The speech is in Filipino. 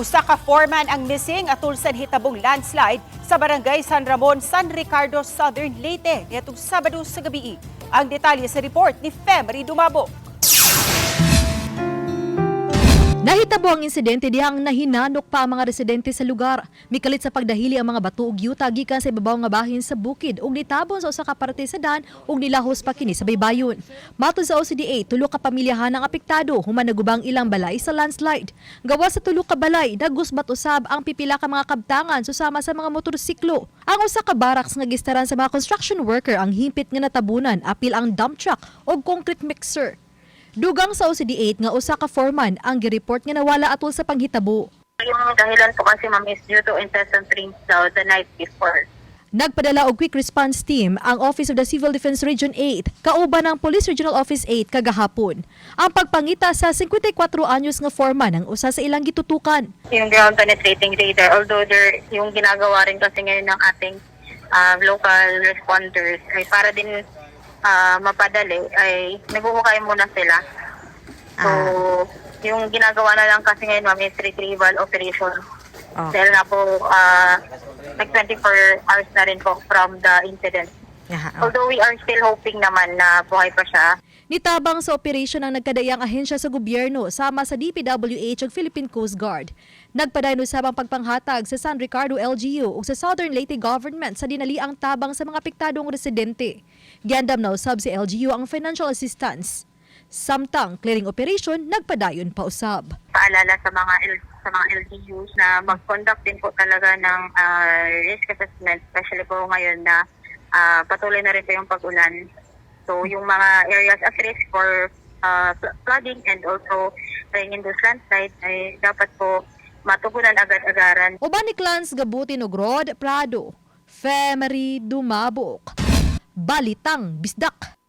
Usa ka foreman ang missing atul sa hitabong landslide sa barangay San Ramon, San Ricardo, Southern Leyte nitong Sabado sa gabi. Ang detalye sa report ni Femery Dumabo. Nahitabo ang insidente dihang nahinanok pa ang mga residente sa lugar. Mikalit sa pagdahili ang mga bato ug yuta gikan sa ibabaw nga bahin sa bukid ug nitabon sa usa ka parte sa dan ug nilahos pa kini sa baybayon. Matod sa OCDA, tulo ka pamilyahan ang apektado human nagubang ilang balay sa landslide. Gawa sa tulo ka balay, dagos usab ang pipila ka mga kabtangan susama sa mga motorsiklo. Ang usa ka barracks nga gistaran sa mga construction worker ang himpit nga natabunan apil ang dump truck o concrete mixer. Dugang sa OCD8 nga usa ka foreman ang gireport nga nawala atol sa panghitabo. Yung dahilan po kasi ma'am is due to incessant rains daw the night before. Nagpadala og quick response team ang Office of the Civil Defense Region 8 kauban ng Police Regional Office 8 kagahapon. Ang pagpangita sa 54 anyos nga foreman ang usa sa ilang gitutukan. Yung ground penetrating radar, although there, yung ginagawa rin kasi ngayon ng ating ah, local responders ay para din ah, mapadali ay naghuhukay muna sila. So, yung ginagawa na lang kasi ngayon ma'am is retrieval operation. Dahil na po ah, nag 24 hours na rin po from the incident. Although we are still hoping naman na buhay pa siya. Nitabang sa operasyon ang nagkadayang ahensya sa gobyerno sama sa DPWH ug Philippine Coast Guard. Nagpadayon usab ang pagpanghatag sa San Ricardo LGU ug sa Southern Leyte Government sa dinaliang tabang sa mga apektadong residente. Giandam na usab si LGU ang financial assistance. Samtang clearing operation nagpadayon pa usab. paalala sa mga L- sa mga LGUs na mag-conduct din po talaga ng ah, risk assessment, especially po ngayon na ah, patuloy na rin po yung pag-ulan. So yung mga areas at risk for fl- flooding and also rain-induced landslide ay dapat po matugunan agad-agaran. Uban ni Clans Gabuti ug Rod Prado, Femery Dumabok. Balitang Bisdak.